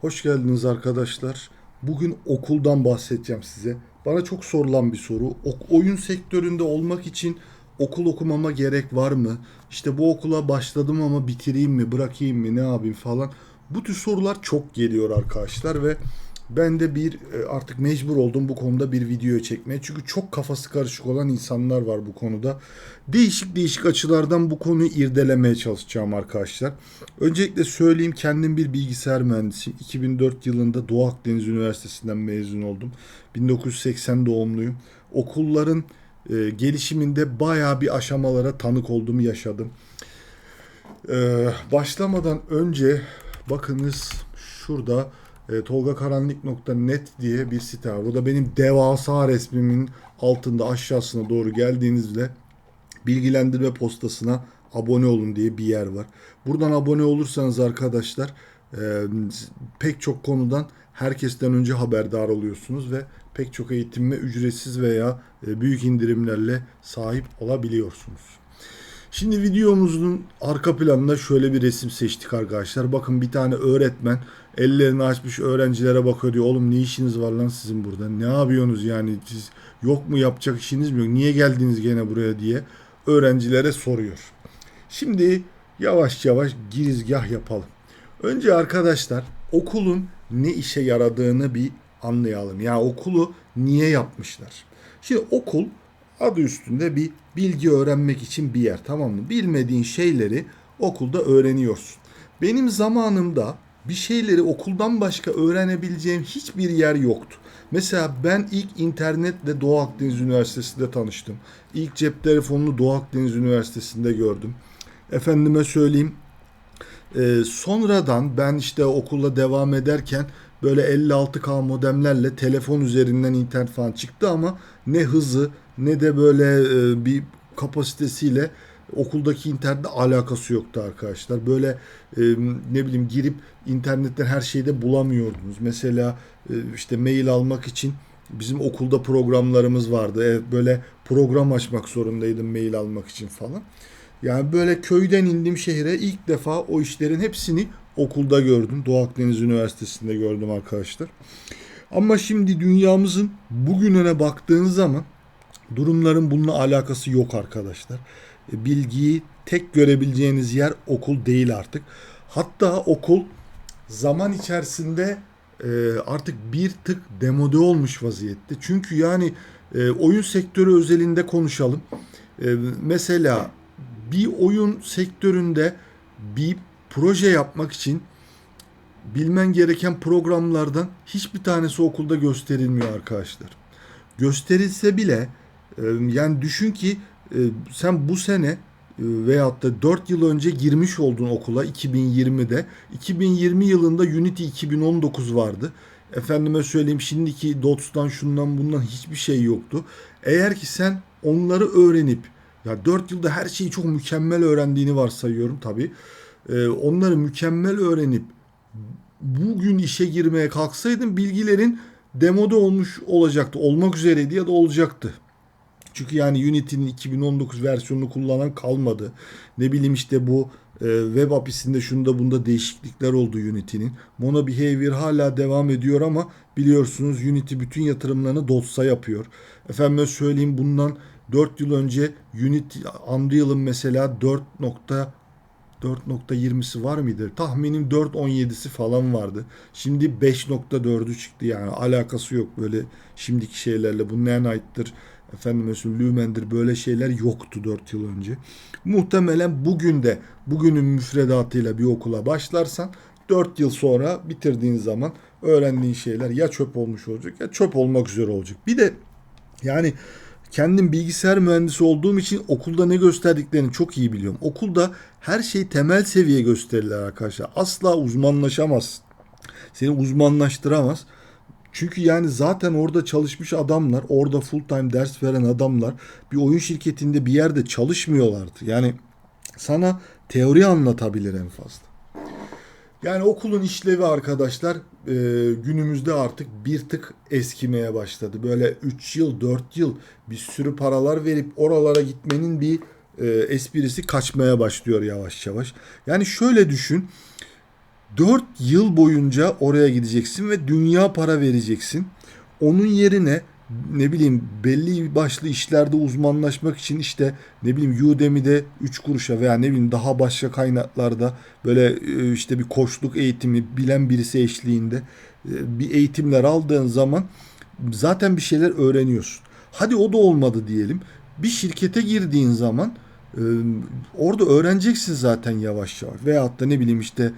Hoş geldiniz arkadaşlar. Bugün okuldan bahsedeceğim size. Bana çok sorulan bir soru. Oyun sektöründe olmak için okul okumama gerek var mı? İşte bu okula başladım ama bitireyim mi, bırakayım mı, ne yapayım falan. Bu tür sorular çok geliyor arkadaşlar ve ben de bir e, artık mecbur oldum bu konuda bir video çekmeye. Çünkü çok kafası karışık olan insanlar var bu konuda. Değişik değişik açılardan bu konuyu irdelemeye çalışacağım arkadaşlar. Öncelikle söyleyeyim kendim bir bilgisayar mühendisiyim. 2004 yılında Doğu Akdeniz Üniversitesi'nden mezun oldum. 1980 doğumluyum. Okulların e, gelişiminde bayağı bir aşamalara tanık oldum, yaşadım. Ee, başlamadan önce bakınız şurada e, tolgakaranlık.net diye bir site var. Bu da benim devasa resmimin altında aşağısına doğru geldiğinizde bilgilendirme postasına abone olun diye bir yer var. Buradan abone olursanız arkadaşlar e, pek çok konudan herkesten önce haberdar oluyorsunuz ve pek çok eğitime ücretsiz veya e, büyük indirimlerle sahip olabiliyorsunuz. Şimdi videomuzun arka planında şöyle bir resim seçtik arkadaşlar. Bakın bir tane öğretmen ellerini açmış öğrencilere bakıyor diyor. Oğlum ne işiniz var lan sizin burada? Ne yapıyorsunuz yani? Siz yok mu yapacak işiniz mi yok? Niye geldiniz gene buraya diye öğrencilere soruyor. Şimdi yavaş yavaş girizgah yapalım. Önce arkadaşlar okulun ne işe yaradığını bir anlayalım. Yani okulu niye yapmışlar? Şimdi okul adı üstünde bir bilgi öğrenmek için bir yer tamam mı? Bilmediğin şeyleri okulda öğreniyorsun. Benim zamanımda bir şeyleri okuldan başka öğrenebileceğim hiçbir yer yoktu. Mesela ben ilk internetle Doğu Akdeniz Üniversitesi'nde tanıştım. İlk cep telefonunu Doğu Akdeniz Üniversitesi'nde gördüm. Efendime söyleyeyim ee, sonradan ben işte okula devam ederken böyle 56K modemlerle telefon üzerinden internet falan çıktı ama ne hızı ne de böyle e, bir kapasitesiyle okuldaki internetle alakası yoktu arkadaşlar. Böyle e, ne bileyim girip internetten her şeyi de bulamıyordunuz. Mesela e, işte mail almak için bizim okulda programlarımız vardı. Evet, böyle program açmak zorundaydım mail almak için falan. Yani böyle köyden indim şehre ilk defa o işlerin hepsini okulda gördüm. Doğu Akdeniz Üniversitesi'nde gördüm arkadaşlar. Ama şimdi dünyamızın bugününe baktığınız zaman durumların bununla alakası yok arkadaşlar. Bilgiyi tek görebileceğiniz yer okul değil artık. Hatta okul zaman içerisinde e, artık bir tık demode olmuş vaziyette. Çünkü yani e, oyun sektörü özelinde konuşalım. E, mesela bir oyun sektöründe bir proje yapmak için bilmen gereken programlardan hiçbir tanesi okulda gösterilmiyor arkadaşlar. Gösterilse bile e, yani düşün ki sen bu sene e, veyahut da 4 yıl önce girmiş oldun okula 2020'de. 2020 yılında Unity 2019 vardı. Efendime söyleyeyim şimdiki DOTS'tan şundan bundan hiçbir şey yoktu. Eğer ki sen onları öğrenip ya 4 yılda her şeyi çok mükemmel öğrendiğini varsayıyorum tabii. Ee, onları mükemmel öğrenip bugün işe girmeye kalksaydın bilgilerin demode olmuş olacaktı. Olmak üzereydi ya da olacaktı. Çünkü yani Unity'nin 2019 versiyonunu kullanan kalmadı. Ne bileyim işte bu e, web API'sinde şunda bunda değişiklikler oldu Unity'nin. Mono Behavior hala devam ediyor ama biliyorsunuz Unity bütün yatırımlarını DOS'a yapıyor. Efendim söyleyeyim bundan 4 yıl önce Unity Unreal'ın mesela 4. 4.20'si var mıydı? Tahminim 4.17'si falan vardı. Şimdi 5.4'ü çıktı yani alakası yok böyle şimdiki şeylerle. Bu Nanite'dır, efendim Lumen'dir böyle şeyler yoktu 4 yıl önce. Muhtemelen bugün de bugünün müfredatıyla bir okula başlarsan 4 yıl sonra bitirdiğin zaman öğrendiğin şeyler ya çöp olmuş olacak ya çöp olmak üzere olacak. Bir de yani kendim bilgisayar mühendisi olduğum için okulda ne gösterdiklerini çok iyi biliyorum. Okulda her şey temel seviye gösterirler arkadaşlar. Asla uzmanlaşamaz. Seni uzmanlaştıramaz. Çünkü yani zaten orada çalışmış adamlar, orada full time ders veren adamlar bir oyun şirketinde bir yerde çalışmıyorlardı. Yani sana teori anlatabilir en fazla. Yani okulun işlevi arkadaşlar e, günümüzde artık bir tık eskimeye başladı. Böyle 3 yıl 4 yıl bir sürü paralar verip oralara gitmenin bir e, esprisi kaçmaya başlıyor yavaş yavaş. Yani şöyle düşün 4 yıl boyunca oraya gideceksin ve dünya para vereceksin. Onun yerine ne bileyim belli başlı işlerde uzmanlaşmak için işte ne bileyim Udemy'de 3 kuruşa veya ne bileyim daha başka kaynaklarda böyle e, işte bir koçluk eğitimi bilen birisi eşliğinde e, bir eğitimler aldığın zaman zaten bir şeyler öğreniyorsun. Hadi o da olmadı diyelim. Bir şirkete girdiğin zaman e, orada öğreneceksin zaten yavaş yavaş. Veyahut da ne bileyim işte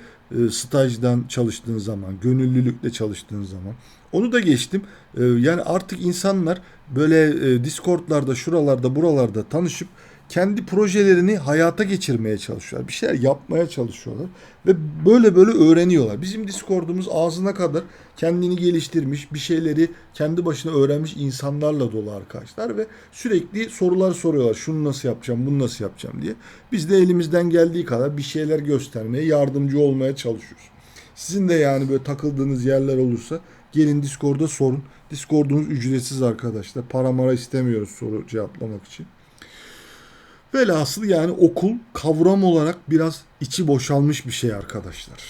stajdan çalıştığın zaman, gönüllülükle çalıştığın zaman. Onu da geçtim. E, yani artık insanlar böyle e, Discord'larda, şuralarda, buralarda tanışıp kendi projelerini hayata geçirmeye çalışıyorlar. Bir şeyler yapmaya çalışıyorlar ve böyle böyle öğreniyorlar. Bizim Discord'umuz ağzına kadar kendini geliştirmiş, bir şeyleri kendi başına öğrenmiş insanlarla dolu arkadaşlar ve sürekli sorular soruyorlar. Şunu nasıl yapacağım, bunu nasıl yapacağım diye. Biz de elimizden geldiği kadar bir şeyler göstermeye, yardımcı olmaya çalışıyoruz. Sizin de yani böyle takıldığınız yerler olursa gelin Discord'da sorun. Discord'umuz ücretsiz arkadaşlar. Para mara istemiyoruz soru cevaplamak için. Velhasıl yani okul kavram olarak biraz içi boşalmış bir şey arkadaşlar.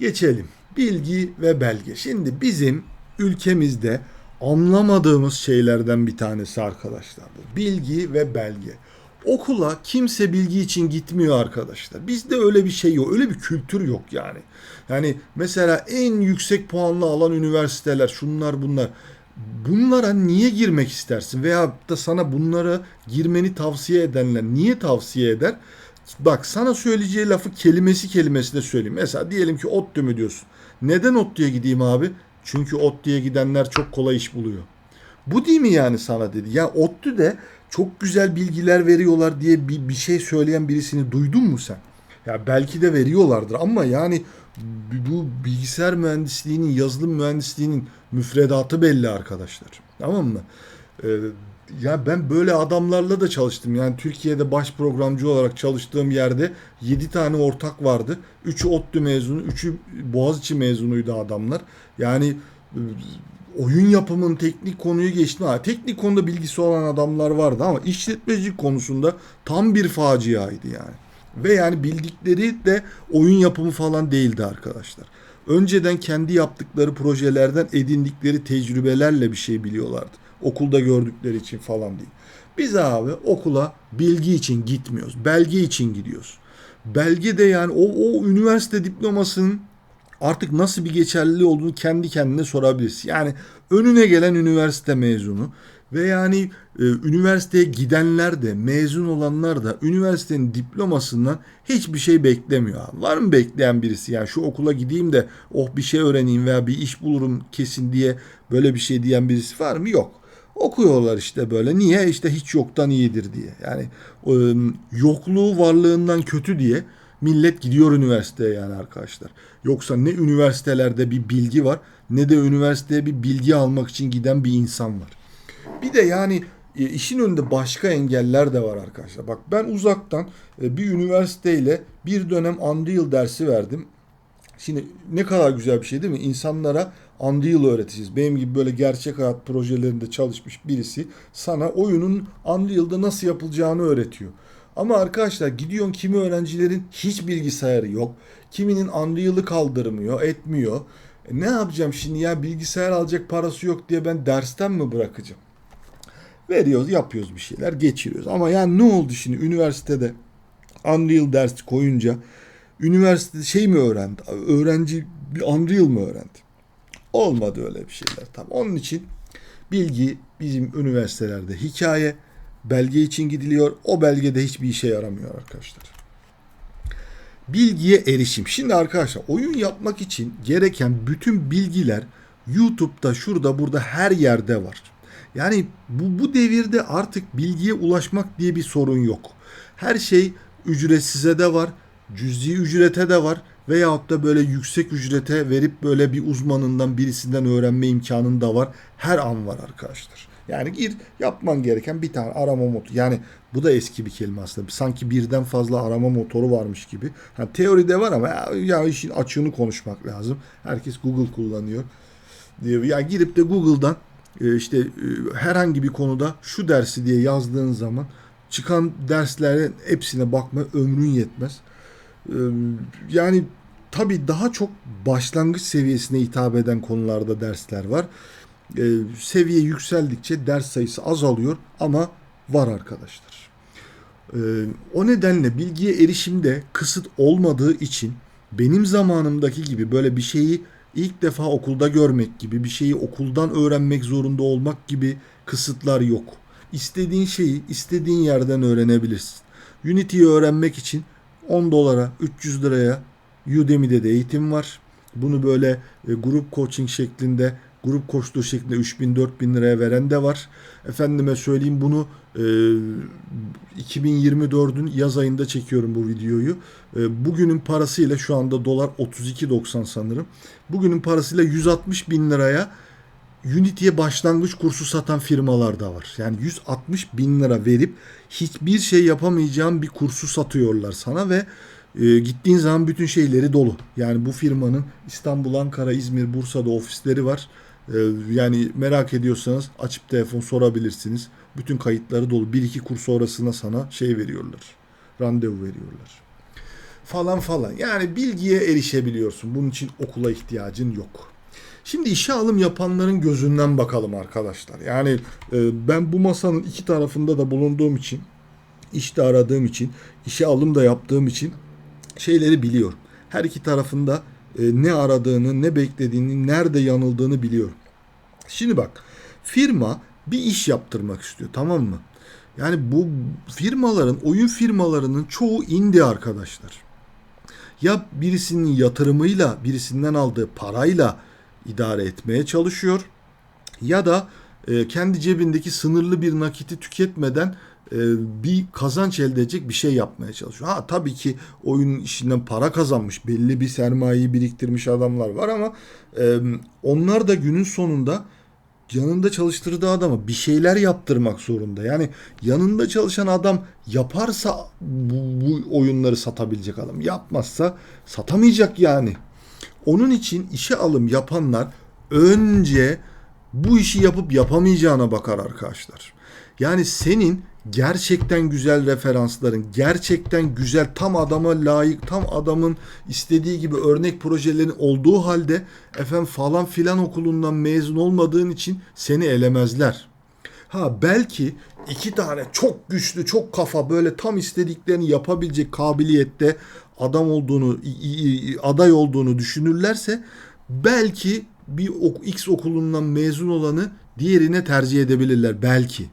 Geçelim. Bilgi ve belge. Şimdi bizim ülkemizde anlamadığımız şeylerden bir tanesi arkadaşlar. bu. Bilgi ve belge. Okula kimse bilgi için gitmiyor arkadaşlar. Bizde öyle bir şey yok. Öyle bir kültür yok yani. Yani mesela en yüksek puanlı alan üniversiteler şunlar bunlar. Bunlara niye girmek istersin? Veya da sana bunlara girmeni tavsiye edenler niye tavsiye eder? Bak sana söyleyeceği lafı kelimesi kelimesine söyleyeyim. Mesela diyelim ki ODTÜ mü diyorsun. Neden ODTÜ'ye gideyim abi? Çünkü ODTÜ'ye gidenler çok kolay iş buluyor. Bu değil mi yani sana dedi. Ya ODTÜ'de çok güzel bilgiler veriyorlar diye bir, bir şey söyleyen birisini duydun mu sen? Ya belki de veriyorlardır ama yani bu bilgisayar mühendisliğinin, yazılım mühendisliğinin müfredatı belli arkadaşlar. Tamam mı? Ee, ya ben böyle adamlarla da çalıştım. Yani Türkiye'de baş programcı olarak çalıştığım yerde 7 tane ortak vardı. 3'ü ODTÜ mezunu, 3'ü Boğaziçi mezunuydu adamlar. Yani e, oyun yapımının teknik konuyu geçti. Ha, teknik konuda bilgisi olan adamlar vardı ama işletmecilik konusunda tam bir faciaydı yani. Ve yani bildikleri de oyun yapımı falan değildi arkadaşlar. Önceden kendi yaptıkları projelerden edindikleri tecrübelerle bir şey biliyorlardı. Okulda gördükleri için falan değil. Biz abi okula bilgi için gitmiyoruz. Belge için gidiyoruz. Belge de yani o, o üniversite diplomasının artık nasıl bir geçerliliği olduğunu kendi kendine sorabilirsin. Yani önüne gelen üniversite mezunu ve yani e, üniversiteye gidenler de mezun olanlar da üniversitenin diplomasından hiçbir şey beklemiyor. Var mı bekleyen birisi yani şu okula gideyim de oh bir şey öğreneyim veya bir iş bulurum kesin diye böyle bir şey diyen birisi var mı? Yok. Okuyorlar işte böyle. Niye? İşte hiç yoktan iyidir diye. Yani e, yokluğu varlığından kötü diye millet gidiyor üniversiteye yani arkadaşlar. Yoksa ne üniversitelerde bir bilgi var ne de üniversiteye bir bilgi almak için giden bir insan var. Bir de yani e, işin önünde başka engeller de var arkadaşlar. Bak ben uzaktan e, bir üniversiteyle bir dönem Unreal dersi verdim. Şimdi ne kadar güzel bir şey değil mi? İnsanlara Unreal öğreteceğiz. Benim gibi böyle gerçek hayat projelerinde çalışmış birisi sana oyunun Unreal'da nasıl yapılacağını öğretiyor. Ama arkadaşlar gidiyorsun kimi öğrencilerin hiç bilgisayarı yok. Kiminin Unreal'ı kaldırmıyor, etmiyor. E ne yapacağım şimdi ya bilgisayar alacak parası yok diye ben dersten mi bırakacağım? Veriyoruz, yapıyoruz bir şeyler, geçiriyoruz. Ama yani ne oldu şimdi üniversitede Unreal ders koyunca üniversite şey mi öğrendi? Öğrenci bir Unreal mı öğrendi? Olmadı öyle bir şeyler. Tam onun için bilgi bizim üniversitelerde hikaye, belge için gidiliyor. O belgede hiçbir işe yaramıyor arkadaşlar. Bilgiye erişim. Şimdi arkadaşlar oyun yapmak için gereken bütün bilgiler YouTube'da şurada burada her yerde var. Yani bu, bu devirde artık bilgiye ulaşmak diye bir sorun yok. Her şey ücretsize de var, cüzi ücrete de var veyahut da böyle yüksek ücrete verip böyle bir uzmanından birisinden öğrenme imkanın da var. Her an var arkadaşlar. Yani gir yapman gereken bir tane arama motoru. Yani bu da eski bir kelime aslında. Sanki birden fazla arama motoru varmış gibi. Ha, teoride var ama ya, ya işin açığını konuşmak lazım. Herkes Google kullanıyor. diyor. Ya girip de Google'dan e, işte e, herhangi bir konuda şu dersi diye yazdığın zaman çıkan derslerin hepsine bakma ömrün yetmez. E, yani tabii daha çok başlangıç seviyesine hitap eden konularda dersler var. E, seviye yükseldikçe ders sayısı azalıyor ama var arkadaşlar. E, o nedenle bilgiye erişimde kısıt olmadığı için benim zamanımdaki gibi böyle bir şeyi ilk defa okulda görmek gibi bir şeyi okuldan öğrenmek zorunda olmak gibi kısıtlar yok. İstediğin şeyi istediğin yerden öğrenebilirsin. Unity'yi öğrenmek için 10 dolara, 300 liraya Udemy'de de eğitim var. Bunu böyle e, grup coaching şeklinde, grup koçluğu şeklinde 3000 4000 liraya veren de var. Efendime söyleyeyim bunu e, 2024'ün yaz ayında çekiyorum bu videoyu. E, bugünün parasıyla şu anda dolar 32.90 sanırım. Bugünün parasıyla 160 bin liraya Unity'ye başlangıç kursu satan firmalar da var. Yani 160 bin lira verip hiçbir şey yapamayacağın bir kursu satıyorlar sana ve e, gittiğin zaman bütün şeyleri dolu. Yani bu firmanın İstanbul, Ankara, İzmir, Bursa'da ofisleri var. E, yani merak ediyorsanız açıp telefon sorabilirsiniz. Bütün kayıtları dolu. Bir iki kurs sonrasına sana şey veriyorlar. Randevu veriyorlar. Falan falan. Yani bilgiye erişebiliyorsun. Bunun için okula ihtiyacın yok. Şimdi işe alım yapanların gözünden bakalım arkadaşlar. Yani e, ben bu masanın iki tarafında da bulunduğum için, işte aradığım için, işe alım da yaptığım için şeyleri biliyorum. Her iki tarafında ne aradığını, ne beklediğini, nerede yanıldığını biliyorum. Şimdi bak, firma bir iş yaptırmak istiyor, tamam mı? Yani bu firmaların, oyun firmalarının çoğu indi arkadaşlar. Ya birisinin yatırımıyla, birisinden aldığı parayla idare etmeye çalışıyor ya da e, kendi cebindeki sınırlı bir nakiti tüketmeden e, bir kazanç elde edecek bir şey yapmaya çalışıyor. Ha tabii ki oyun işinden para kazanmış, belli bir sermayeyi biriktirmiş adamlar var ama e, onlar da günün sonunda yanında çalıştırdığı adama bir şeyler yaptırmak zorunda. Yani yanında çalışan adam yaparsa bu, bu oyunları satabilecek adam. Yapmazsa satamayacak yani. Onun için işe alım yapanlar önce bu işi yapıp yapamayacağına bakar arkadaşlar. Yani senin gerçekten güzel referansların, gerçekten güzel tam adama layık, tam adamın istediği gibi örnek projelerin olduğu halde efendim falan filan okulundan mezun olmadığın için seni elemezler. Ha belki iki tane çok güçlü, çok kafa böyle tam istediklerini yapabilecek kabiliyette adam olduğunu, aday olduğunu düşünürlerse belki bir X okulundan mezun olanı diğerine tercih edebilirler belki.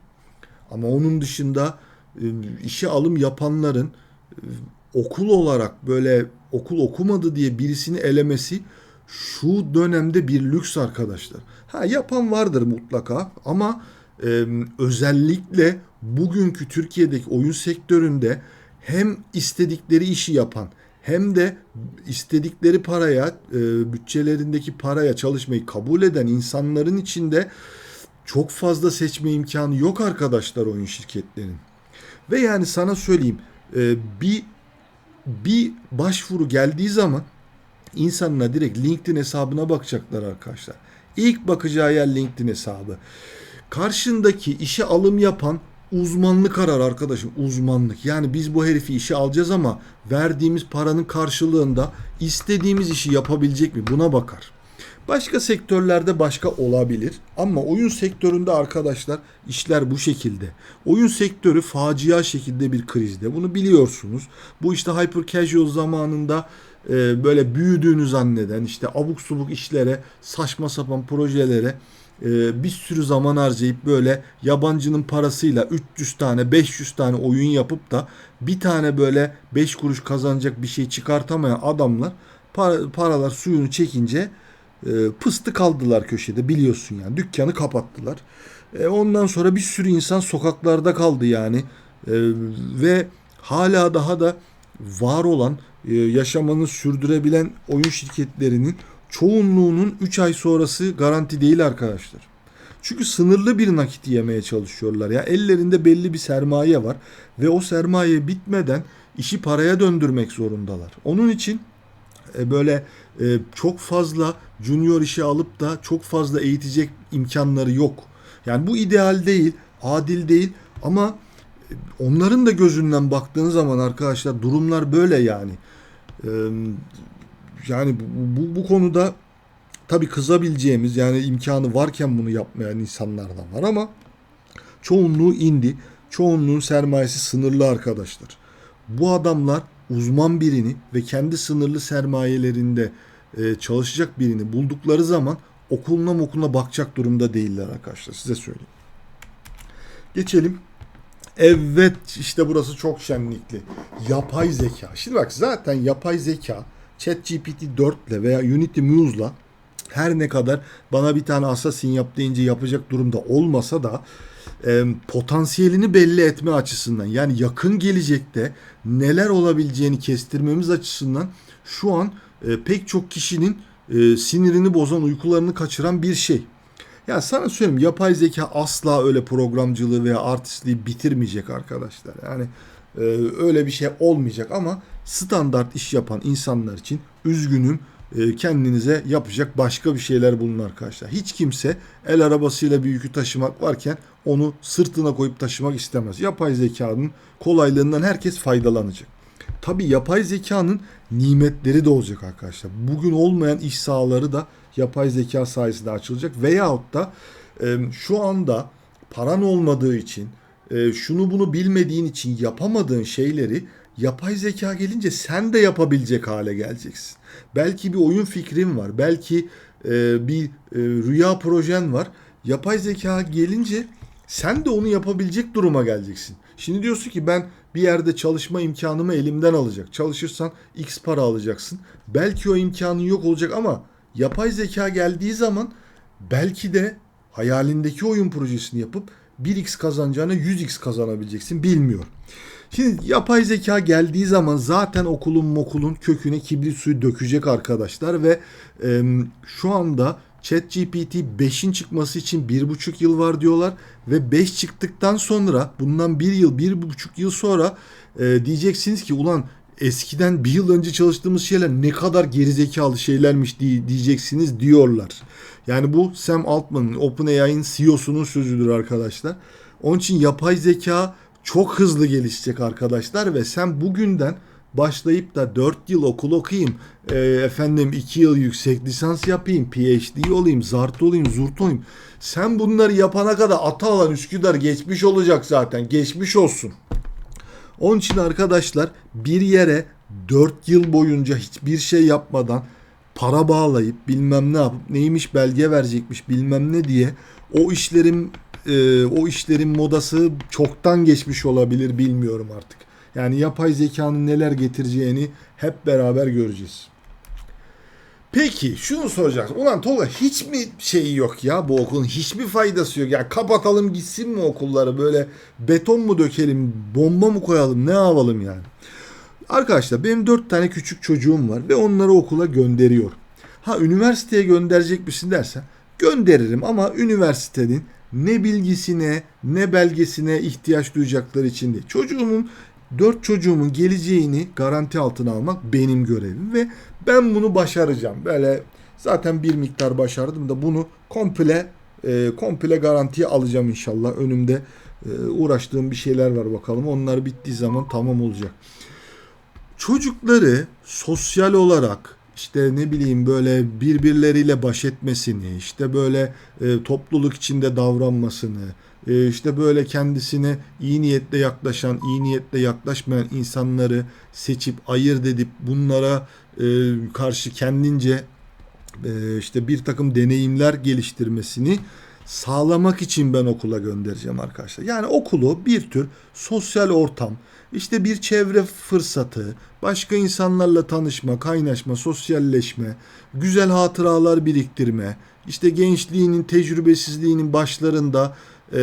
Ama onun dışında e, işe alım yapanların e, okul olarak böyle okul okumadı diye birisini elemesi şu dönemde bir lüks arkadaşlar. Ha yapan vardır mutlaka ama e, özellikle bugünkü Türkiye'deki oyun sektöründe hem istedikleri işi yapan hem de istedikleri paraya, e, bütçelerindeki paraya çalışmayı kabul eden insanların içinde çok fazla seçme imkanı yok arkadaşlar oyun şirketlerinin. Ve yani sana söyleyeyim e, bir bir başvuru geldiği zaman insanına direkt LinkedIn hesabına bakacaklar arkadaşlar. İlk bakacağı yer LinkedIn hesabı. Karşındaki işe alım yapan uzmanlık arar arkadaşım uzmanlık. Yani biz bu herifi işe alacağız ama verdiğimiz paranın karşılığında istediğimiz işi yapabilecek mi buna bakar. Başka sektörlerde başka olabilir ama oyun sektöründe arkadaşlar işler bu şekilde. Oyun sektörü facia şekilde bir krizde. Bunu biliyorsunuz. Bu işte hyper casual zamanında e, böyle büyüdüğünü zanneden işte abuk subuk işlere, saçma sapan projelere e, bir sürü zaman harcayıp böyle yabancının parasıyla 300 tane 500 tane oyun yapıp da bir tane böyle 5 kuruş kazanacak bir şey çıkartamayan adamlar para, paralar suyunu çekince e, pıstı kaldılar köşede biliyorsun yani dükkanı kapattılar. E, ondan sonra bir sürü insan sokaklarda kaldı yani e, ve hala daha da var olan e, yaşamanı sürdürebilen oyun şirketlerinin çoğunluğunun 3 ay sonrası garanti değil arkadaşlar. Çünkü sınırlı bir nakit yemeye çalışıyorlar. Ya ellerinde belli bir sermaye var ve o sermaye bitmeden işi paraya döndürmek zorundalar. Onun için e, böyle e, çok fazla junior işe alıp da çok fazla eğitecek imkanları yok. Yani bu ideal değil, adil değil ama e, onların da gözünden baktığınız zaman arkadaşlar durumlar böyle yani. yani bu, bu, bu konuda tabii kızabileceğimiz yani imkanı varken bunu yapmayan insanlar da var ama çoğunluğu indi. Çoğunluğun sermayesi sınırlı arkadaşlar. Bu adamlar uzman birini ve kendi sınırlı sermayelerinde e, çalışacak birini buldukları zaman okuluna okuluna bakacak durumda değiller arkadaşlar. Size söyleyeyim. Geçelim. Evet işte burası çok şenlikli. Yapay zeka. Şimdi bak zaten yapay zeka ChatGPT 4 ile veya Unity Muse'la her ne kadar bana bir tane assassin yap deyince yapacak durumda olmasa da e, potansiyelini belli etme açısından yani yakın gelecekte neler olabileceğini kestirmemiz açısından şu an e, pek çok kişinin e, sinirini bozan uykularını kaçıran bir şey. Ya sana söyleyeyim yapay zeka asla öyle programcılığı veya artistliği bitirmeyecek arkadaşlar. Yani e, öyle bir şey olmayacak ama standart iş yapan insanlar için üzgünüm e, kendinize yapacak başka bir şeyler bulun arkadaşlar. Hiç kimse el arabasıyla bir yükü taşımak varken onu sırtına koyup taşımak istemez. Yapay zekanın kolaylığından herkes faydalanacak. Tabi yapay zekanın nimetleri de olacak arkadaşlar. Bugün olmayan iş sahaları da yapay zeka sayesinde açılacak. Veyahut da e, şu anda paran olmadığı için, e, şunu bunu bilmediğin için yapamadığın şeyleri yapay zeka gelince sen de yapabilecek hale geleceksin. Belki bir oyun fikrin var, belki e, bir e, rüya projen var. Yapay zeka gelince sen de onu yapabilecek duruma geleceksin. Şimdi diyorsun ki ben bir yerde çalışma imkanımı elimden alacak. Çalışırsan X para alacaksın. Belki o imkanın yok olacak ama yapay zeka geldiği zaman belki de hayalindeki oyun projesini yapıp 1x kazanacağına 100x kazanabileceksin. Bilmiyorum. Şimdi yapay zeka geldiği zaman zaten okulun mokulun köküne kibrit suyu dökecek arkadaşlar ve e, şu anda ChatGPT 5'in çıkması için 1,5 yıl var diyorlar ve 5 çıktıktan sonra bundan 1 yıl 1,5 yıl sonra e, diyeceksiniz ki ulan eskiden bir yıl önce çalıştığımız şeyler ne kadar gerizekalı şeylermiş diye, diyeceksiniz diyorlar. Yani bu Sam Altman'ın OpenAI'nin CEO'sunun sözüdür arkadaşlar. Onun için yapay zeka çok hızlı gelişecek arkadaşlar ve sen bugünden başlayıp da 4 yıl okul okuyayım, e, efendim 2 yıl yüksek lisans yapayım, PhD olayım, zart olayım, zurt olayım. Sen bunları yapana kadar Atalan Üsküdar geçmiş olacak zaten. Geçmiş olsun. Onun için arkadaşlar bir yere 4 yıl boyunca hiçbir şey yapmadan para bağlayıp bilmem ne yapıp neymiş belge verecekmiş bilmem ne diye o işlerin e, o işlerin modası çoktan geçmiş olabilir bilmiyorum artık. Yani yapay zekanın neler getireceğini hep beraber göreceğiz. Peki şunu soracağız. Ulan Tolga hiç mi şeyi yok ya bu okulun? Hiçbir faydası yok. Ya kapatalım gitsin mi okulları? Böyle beton mu dökelim? Bomba mı koyalım? Ne yapalım yani? Arkadaşlar benim dört tane küçük çocuğum var ve onları okula gönderiyor. Ha üniversiteye gönderecek misin dersen gönderirim ama üniversitenin ne bilgisine ne belgesine ihtiyaç duyacakları için değil. Çocuğumun dört çocuğumun geleceğini garanti altına almak benim görevim ve ben bunu başaracağım. Böyle zaten bir miktar başardım da bunu komple e, komple garantiye alacağım inşallah. Önümde e, uğraştığım bir şeyler var bakalım. Onlar bittiği zaman tamam olacak. Çocukları sosyal olarak işte ne bileyim böyle birbirleriyle baş etmesini, işte böyle e, topluluk içinde davranmasını, e, işte böyle kendisine iyi niyetle yaklaşan, iyi niyetle yaklaşmayan insanları seçip ayırt edip bunlara e, karşı kendince e, işte bir takım deneyimler geliştirmesini sağlamak için ben okula göndereceğim arkadaşlar. Yani okulu bir tür sosyal ortam, işte bir çevre fırsatı, başka insanlarla tanışma, kaynaşma, sosyalleşme, güzel hatıralar biriktirme, işte gençliğinin, tecrübesizliğinin başlarında e,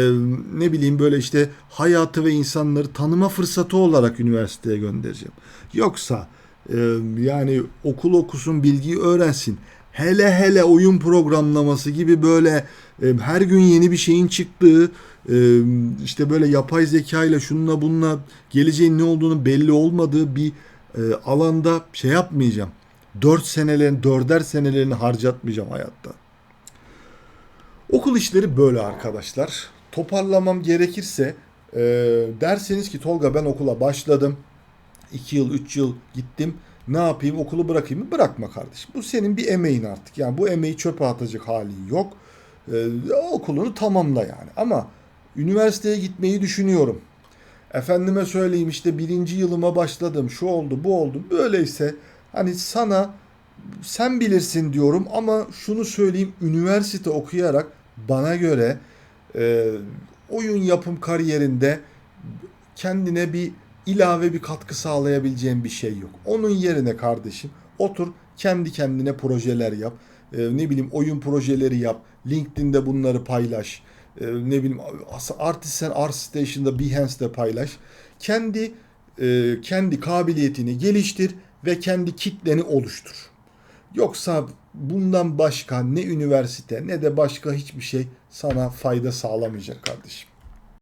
ne bileyim böyle işte hayatı ve insanları tanıma fırsatı olarak üniversiteye göndereceğim. Yoksa e, yani okul okusun, bilgiyi öğrensin. Hele hele oyun programlaması gibi böyle e, her gün yeni bir şeyin çıktığı e, işte böyle yapay zeka ile şununla bununla geleceğin ne olduğunu belli olmadığı bir e, alanda şey yapmayacağım. 4 senelerin, dörder senelerini harcatmayacağım hayatta. Okul işleri böyle arkadaşlar. Toparlamam gerekirse e, derseniz ki Tolga ben okula başladım. 2 yıl, 3 yıl gittim. Ne yapayım okulu bırakayım mı? Bırakma kardeşim. Bu senin bir emeğin artık. Yani bu emeği çöpe atacak halin yok. Ee, okulunu tamamla yani. Ama üniversiteye gitmeyi düşünüyorum. Efendime söyleyeyim işte birinci yılıma başladım. Şu oldu bu oldu. Böyleyse hani sana sen bilirsin diyorum ama şunu söyleyeyim üniversite okuyarak bana göre e, oyun yapım kariyerinde kendine bir ilave bir katkı sağlayabileceğin bir şey yok. Onun yerine kardeşim otur kendi kendine projeler yap. E, ne bileyim oyun projeleri yap. LinkedIn'de bunları paylaş. E, ne bileyim Artisan ArtStation'da Behance'de paylaş. Kendi e, kendi kabiliyetini geliştir ve kendi kitleni oluştur. Yoksa bundan başka ne üniversite ne de başka hiçbir şey sana fayda sağlamayacak kardeşim.